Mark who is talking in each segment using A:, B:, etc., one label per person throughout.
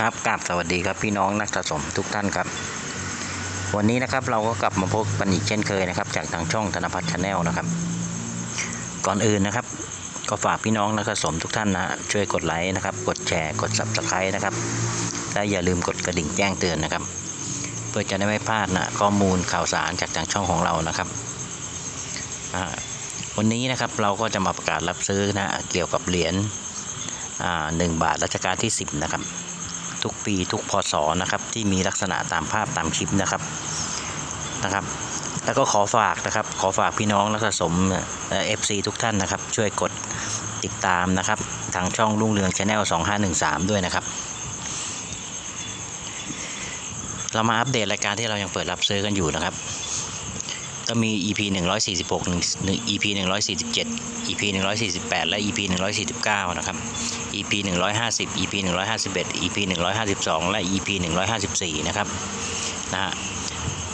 A: ครับกราบสวัสดีครับพี่น้องนักสะสมทุกท่านครับ วันนี้นะครับเราก็กลับมาพบกันอีกเช่นเคยนะครับ จากทางช่องธนพัฒน์ชาแนลนะครับ ก่อนอื่นนะครับ ก็ฝากพี่น้องนักสะสมทุกท่านนะช่วยกดไลค์นะครับ กดแชร์กด subscribe นะครับและอย่าลืมกดกระดิ่งแจ้งเตือนนะครับ เพื่อจะได้ไม่พลาดนะข้อมูลข่าวสารจากทางช่องของเรานะครับวันนี้นะครับเราก็จะมาประกาศรับซื้อนะเกี่ยวกับเหรียญหนึ่งบาทรัชกาลที่ 10 นะครับ ทุกปีทุกพศนะครับที่มีลักษณะตามภาพตามคลิปนะครับนะครับ แล้วก็ขอฝากนะครับ ขอฝากพี่น้องนักสะสมเอฟซีทุกท่านนะครับ ช่วยกดติดตามนะครับ ทางช่องรุ่งเรืองชาแนล2513 ด้วยนะครับ เรามาอัปเดตรายการที่เรายังเปิดรับซื้อกันอยู่นะครับก็มี EP 146 1 EP 147 EP 148 และ EP 149 นะครับ EP 150 EP 151 EP 152 และ EP 154 นะครับนะฮะ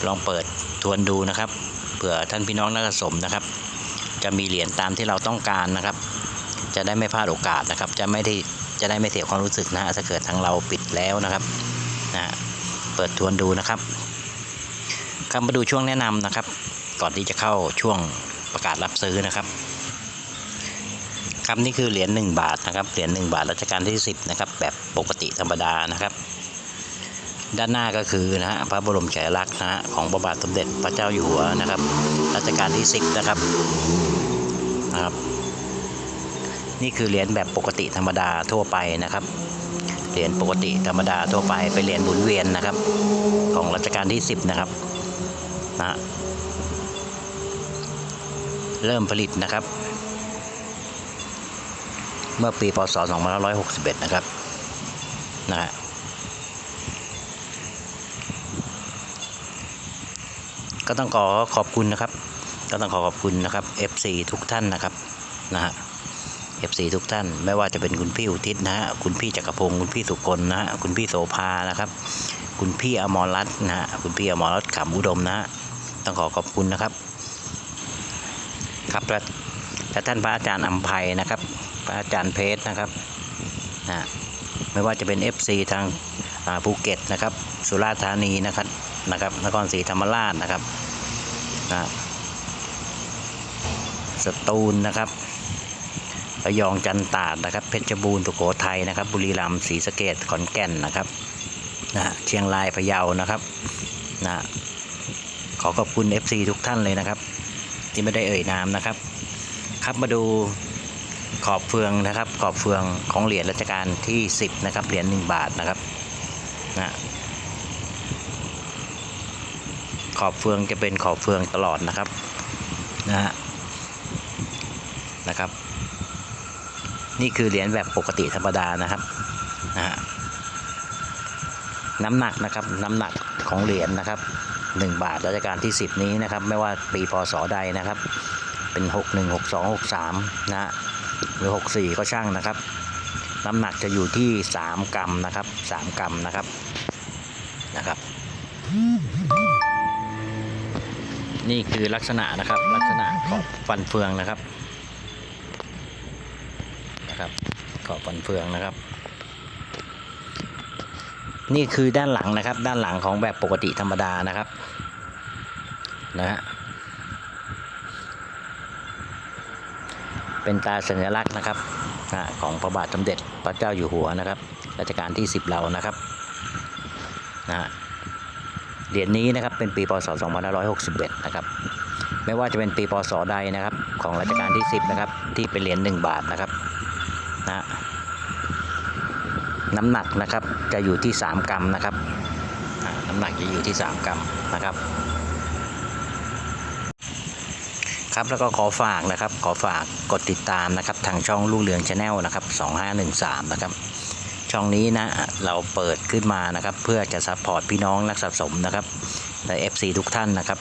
A: ลองเปิดทวนดูนะครับเผื่อท่านพี่น้องนักสะสมนะครับ จะมีเหรียญตามที่เราต้องการนะครับ จะได้ไม่พลาดโอกาสนะครับ จะไม่ได้จะได้ไม่เสียความรู้สึกนะฮะถ้าเกิดทางเราปิดแล้วนะครับนะฮะเปิดทวนดูนะครับครับมาดูช่วงแนะนำนะครับ ก่อนที่จะเข้าช่วงประกาศรับซื้อนะครับ ครับนี่คือเหรียญ1บาทนะครับเหรียญ1บาทรัชกาลที่ 10นะครับแบบปกติธรรมดานะครับ ด้านหน้าก็คือนะฮะพระบรมฉายาลักษณ์นะฮะของพระบาทสมเด็จพระเจ้าอยู่หัวนะครับรัชกาลที่ 10 นะครับนะครับ นี่คือเหรียญแบบปกติธรรมดาทั่วไปนะครับเหรียญปกติธรรมดาทั่วไปเป็นเหรียญหมุนเวียนนะครับ ของรัชกาลที่ 10 นะครับนะฮะเริ่มผลิตนะครับ เมื่อปีพศ 2561 นะครับนะฮะก็ต้องขอขอบคุณนะครับ ก็ต้องขอขอบคุณนะครับ FC ทุกท่านนะครับนะฮะ FC ทุกท่าน ไม่ว่าจะเป็นคุณพี่อุทิศนะฮะคุณพี่จักรพงศ์คุณพี่สุกลนะฮะคุณพี่โสภานะครับ คุณพี่อมรรัตน์นะฮะคุณพี่อมรรัตน์ขำอุดมนะฮะต้องขอขอบคุณนะครับ ครับและและท่านพระอาจารย์อัมภัยนะครับ อาจารย์เพชรนะครับนะไม่ว่าจะเป็น FC ทางภูเก็ตนะครับ สุราษฎร์ธานีนะครับนะครับนครศรีธรรมราชนะครับนะสตูลนะครับระยองจันตาดนะครับ เพชรบูรณ์สุโขทัยนะครับ บุรีรัมย์ศรีสะเกดขอนแก่นนะครับนะฮะเชียงรายพะเยานะครับนะขอขอบคุณ FC ทุกท่านเลยนะครับ ที่ไม่ได้เอ่ยนามนะครับ ครับมาดู ขอบเฟืองนะครับ ขอบเฟืองของเหรียญรัชกาลที่ 10 นะครับ เหรียญ1บาทนะครับนะขอบเฟืองจะเป็นขอบเฟืองตลอดนะครับนะฮะนะครับ นี่คือเหรียญแบบปกติธรรมดานะครับนะฮะน้ำหนักนะครับน้ำหนักของเหรียญนะครับ 1 บาทรัชกาลที่ 10 นี้นะครับ ไม่ว่าปีพศใดนะครับ เป็น 61 62 63 นะฮะ หรือ 64 ก็ช่างนะครับ น้ำหนักจะอยู่ที่ 3 กรัมนะครับ 3 กรัมนะครับนะครับ นี่คือลักษณะนะครับลักษณะขอบฟันเฟืองนะครับนะครับขอบฟันเฟืองนะครับ นี่คือด้านหลังนะครับ ด้านหลังของแบบปกติธรรมดานะครับนะฮะ เป็นตาสัญลักษณ์นะครับของพระบาทสมเด็จพระเจ้าอยู่หัวนะครับรัชกาลที่ 10 เรานะครับนะเหรียญนี้นะครับเป็นปีพศ 2561 นะครับไม่ว่าจะเป็นปีพศใดนะครับของรัชกาลที่ 10 นะครับที่เป็นเหรียญ1บาทนะครับนะน้ำหนักนะครับจะอยู่ที่ 3 กรัมนะครับน้ำหนักจะอยู่ที่ 3 กรัมนะครับ ครับ แล้วก็ขอฝากนะครับ ขอฝากกดติดตามนะครับ ทางช่องลูกเรืองชาแนลนะครับ2513 นะครับ ช่องนี้นะเราเปิดขึ้นมานะครับ เพื่อจะซัพพอร์ตพี่น้องนักสะสมนะครับและ FC ทุกท่านนะครับ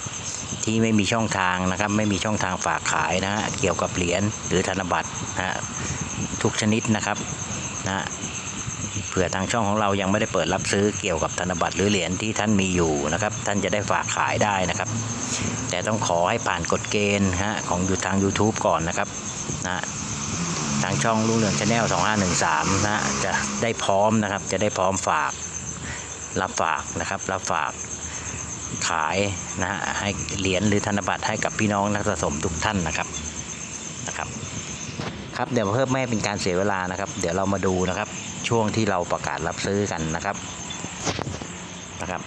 A: ที่ไม่มีช่องทางนะครับ ไม่มีช่องทางฝากขายนะฮะเกี่ยวกับเหรียญหรือธนบัตรนะฮะทุกชนิดนะครับนะเผื่อทางช่องของเรายังไม่ได้เปิดรับซื้อเกี่ยวกับธนบัตรหรือเหรียญที่ท่านมีอยู่นะครับ ท่านจะได้ฝากขายได้นะครับ แต่ต้องขอให้ผ่านกฎเกณฑ์ฮะของอยู่ทาง YouTube ก่อนนะครับนะททางช่องรุ่งเรืองชาแนล2513นะจะได้พร้อมนะครับ จะได้พร้อมฝาก รับฝากนะครับ รับฝากขายนะฮะให้เหรียญหรือธนบัตรให้กับพี่น้องนักสะสมทุกท่านนะครับนะครับครับเดี๋ยวเพิ่มไม่เป็นการเสียเวลานะครับ เดี๋ยวเรามาดูนะครับ ช่วงที่เราประกาศรับซื้อกันนะครับนะครับ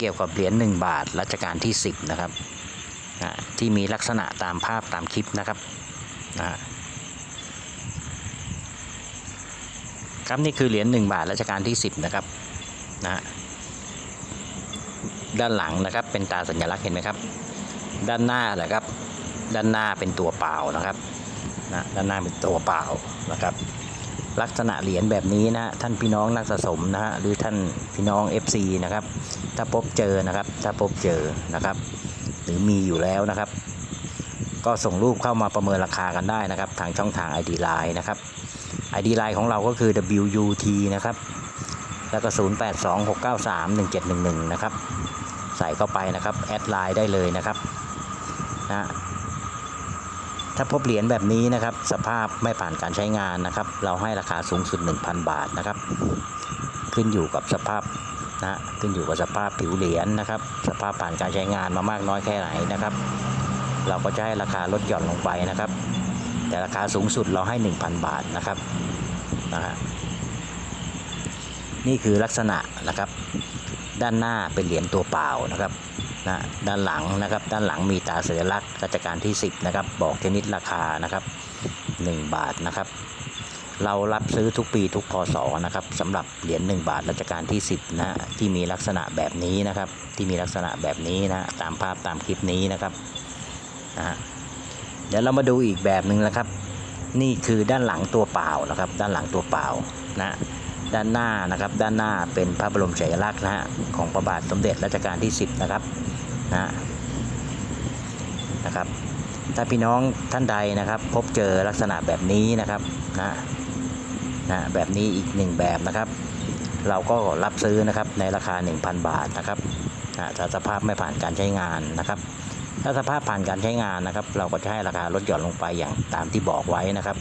A: เกี่ยวกับเหรียญ1บาทรัชกาลที่ 10 นะครับนะที่มีลักษณะตามภาพตามคลิปนะครับนะครับนี่คือเหรียญ1บาทรัชกาลที่ 10 นะครับนะฮะด้านหลังนะครับเป็นตาสัญลักษณ์เห็นไหมครับ ด้านหน้าแหละครับ ด้านหน้าเป็นตัวเปล่านะครับนะด้านหน้าเป็นตัวเปล่านะครับ ลักษณะเหรียญแบบนี้นะท่านพี่น้องนักสะสมนะฮะหรือท่านพี่น้อง FC นะครับ ถ้าพบเจอนะครับ ถ้าพบเจอนะครับ หรือมีอยู่แล้วนะครับ ก็ส่งรูปเข้ามาประเมินราคากันได้นะครับ ทางช่องทาง ID Line นะครับ ID Line ของเราก็คือ WUT นะครับ แล้วก็ 0826931711 นะครับ ใส่เข้าไปนะครับ แอดไลน์ได้เลยนะครับนะ ถ้าพบเหรียญแบบนี้นะครับ สภาพไม่ผ่านการใช้งานนะครับ เราให้ราคาสูงสุด 1,000 บาทนะครับ ขึ้นอยู่กับสภาพนะขึ้นอยู่กับสภาพผิวเหรียญนะครับ สภาพผ่านการใช้งานมามากน้อยแค่ไหนนะครับ เราก็จะให้ราคาลดหย่อนลงไปนะครับ แต่ราคาสูงสุดเราให้ 1,000 บาทนะครับนะฮะนี่คือลักษณะนะครับ ด้านหน้าเป็นเหรียญตัวเปล่านะครับ นะด้านหลังนะครับ ด้านหลังมีตาสัญลักษณ์รัชกาลที่ 10 นะครับ บอกชนิดราคานะครับ 1 บาทนะครับ เรารับซื้อทุกปีทุกพศนะครับสำหรับเหรียญ1บาทรัชกาลที่ 10 นะที่มีลักษณะแบบนี้นะครับ ที่มีลักษณะแบบนี้นะตามภาพตามคลิปนี้นะครับนะฮะเดี๋ยวเรามาดูอีกแบบหนึ่งนะครับ นี่คือด้านหลังตัวเปล่านะครับ ด้านหลังตัวเปล่านะด้านหน้านะครับด้านหน้าเป็นพระบรมฉายาลักษณ์นะฮะของพระบาทสมเด็จรัชกาลที่ 10 นะครับ นะนะครับ ถ้าพี่น้องท่านใดนะครับ พบเจอลักษณะแบบนี้นะครับนะนะแบบนี้อีกหนึ่งแบบนะครับ เราก็รับซื้อนะครับในราคา 1,000 บาทนะครับนะถ้าสภาพไม่ผ่านการใช้งานนะครับ ถ้าสภาพผ่านการใช้งานนะครับ เราก็จะให้ราคาลดหย่อนลงไปอย่างตามที่บอกไว้นะครับ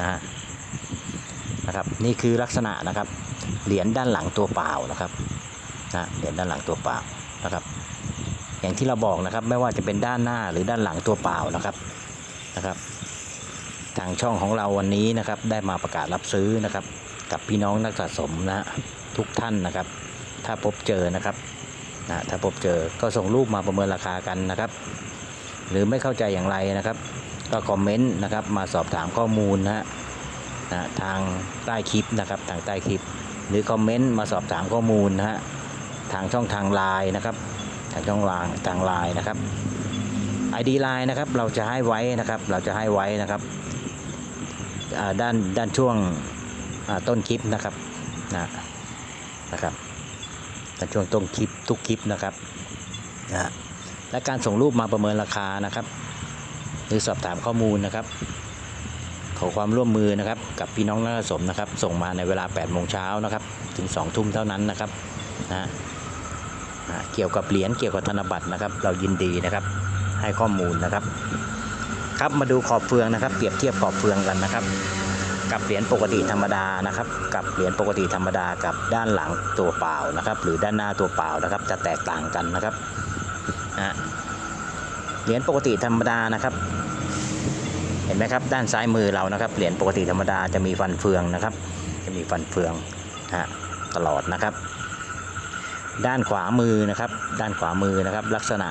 A: นะนะครับนี่คือลักษณะนะครับเหรียญด้านหลังตัวเปล่านะครับนะเหรียญด้านหลังตัวเปล่านะครับ อย่างที่เราบอกนะครับ ไม่ว่าจะเป็นด้านหน้าหรือด้านหลังตัวเปล่านะครับนะครับ ทางช่องของเราวันนี้นะครับ ได้มาประกาศรับซื้อนะครับ กับพี่น้องนักสะสมนะทุกท่านนะครับ ถ้าพบเจอนะครับนะถ้าพบเจอก็ส่งรูปมาประเมินราคากันนะครับ หรือไม่เข้าใจอย่างไรนะครับ ก็คอมเมนต์นะครับ มาสอบถามข้อมูลนะฮะนะทางใต้คลิปนะครับทางใต้คลิป หรือคอมเมนต์มาสอบถามข้อมูลนะฮะทางช่องทางไลน์นะครับ ช่องลางทางไลน์นะครับ ID ไลน์นะครับเราจะให้ไว้นะครับเราจะให้ไว้นะครับด้านด้านช่วงต้นคลิปนะครับนะนะครับด้านช่วงต้นคลิปทุกคลิปนะครับนะและการส่งรูปมาประเมินราคานะครับ หรือสอบถามข้อมูลนะครับ ขอความร่วมมือนะครับ กับพี่น้องนักสะสมนะครับ ส่งมาในเวลา8โมงเช้านะครับ ถึง2ทุ่มเท่านั้นนะครับนะ เกี่ยวกับเหรียญเกี่ยวกับธนบัตรนะครับ เรายินดีนะครับ ให้ข้อมูลนะครับ ครับมาดูขอบเฟืองนะครับ เปรียบเทียบขอบเฟืองกันนะครับ กับเหรียญปกติธรรมดานะครับ กับเหรียญปกติธรรมดากับด้านหลังตัวเปล่านะครับ หรือด้านหน้าตัวเปล่านะครับ จะแตกต่างกันนะครับนะเหรียญปกติธรรมดานะครับ เห็นไหมครับ ด้านซ้ายมือเรานะครับเหรียญปกติธรรมดาจะมีฟันเฟืองนะครับ จะมีฟันเฟืองฮะตลอดนะครับ ด้านขวามือนะครับ ด้านขวามือนะครับ ลักษณะ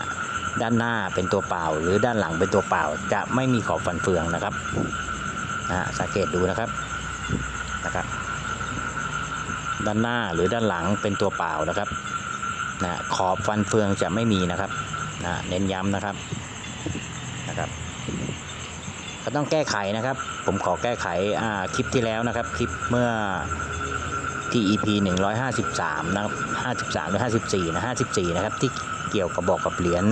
A: ด้านหน้าเป็นตัวเปล่า หรือด้านหลังเป็นตัวเปล่า จะไม่มีขอบฟันเฟืองนะครับนะสังเกตดูนะครับนะครับ ด้านหน้าหรือด้านหลังเป็นตัวเปล่านะครับนะขอบฟันเฟืองจะไม่มีนะครับนะเน้นย้ำนะครับนะครับก็ต้องแก้ไขนะครับ ผมขอแก้ไขอ่าคลิปที่แล้วนะครับ คลิปเมื่อ ที่ EP 153 นะครับ 53 หรือ 54 นะ 54 นะครับ ที่เกี่ยวกับบอกกับเหรียญ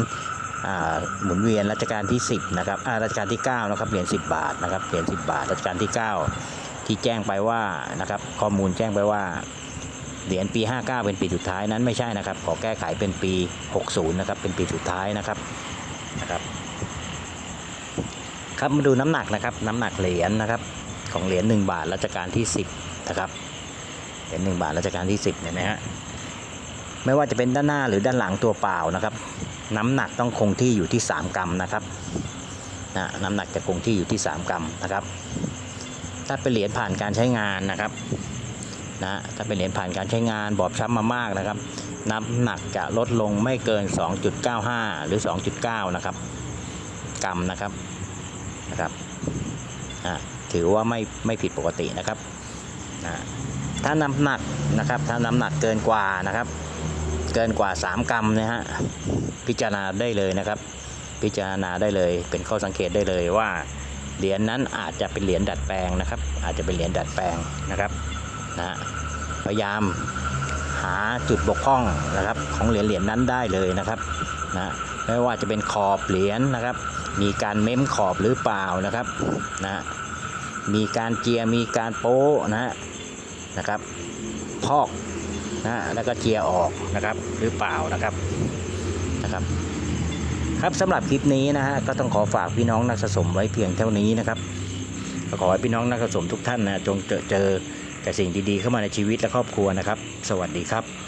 A: หมุนเวียนรัชกาลที่ 10 นะครับอ่ารัชกาลที่ 9 นะครับ เหรียญ 10 บาท นะครับ เหรียญ 10 บาท รัชกาลที่ 9 ที่แจ้งไปว่า นะครับ ข้อมูลแจ้งไปว่า เหรียญปี 59 เป็นปีสุดท้ายนั้นไม่ใช่นะครับ ขอแก้ไขเป็นปี 60 นะครับ เป็นปีสุดท้ายนะครับ นะครับ ครับ มาดูน้ำหนักนะครับ น้ำหนักเหรียญนะครับ ของเหรียญ 1 บาท รัชกาลที่ 10 นะครับ เหรียญ1บาทรัชกาลที่10เนี่ยนะฮะไม่ว่าจะเป็นด้านหน้าหรือด้านหลังตัวเปล่านะครับ น้ำหนักต้องคงที่อยู่ที่ 3 กรัมนะครับนะน้ำหนักจะคงที่อยู่ที่ 3 กรัมนะครับ ถ้าเป็นเหรียญผ่านการใช้งานนะครับนะถ้าเป็นเหรียญผ่านการใช้งานบอบช้ำมามากนะครับ น้ำหนักจะลดลงไม่เกิน 2.95 หรือ 2.9 นะครับ กรัมนะครับนะครับถือว่าไม่ไม่ผิดปกตินะครับอ่า ถ้าน้ำหนักนะครับ ถ้าน้ำหนักเกินกว่านะครับ เกินกว่า 3 กรัมนะฮะพิจารณาได้เลยนะครับ พิจารณาได้เลยเป็นข้อสังเกตได้เลยว่าเหรียญนั้นอาจจะเป็นเหรียญดัดแปลงนะครับ อาจจะเป็นเหรียญดัดแปลงนะครับนะฮะพยายามหาจุดบกพร่องนะครับ ของเหรียญเหรียญนั้นได้เลยนะครับนะไม่ว่าจะเป็นขอบเหรียญนะครับ มีการเม้มขอบหรือเปล่านะครับนะมีการเจียมีการโป๊ะนะฮะ นะครับ พอกนะแล้วก็เจียออกนะครับ หรือเปล่านะครับนะครับ ครับสำหรับคลิปนี้นะฮะก็ต้องขอฝากพี่น้องนักสะสมไว้เพียงเท่านี้นะครับก็ขอให้พี่น้องนักสะสมทุกท่านนะจงเจอเจอแต่สิ่งดีๆเข้ามาในชีวิตและครอบครัวนะครับ สวัสดีครับ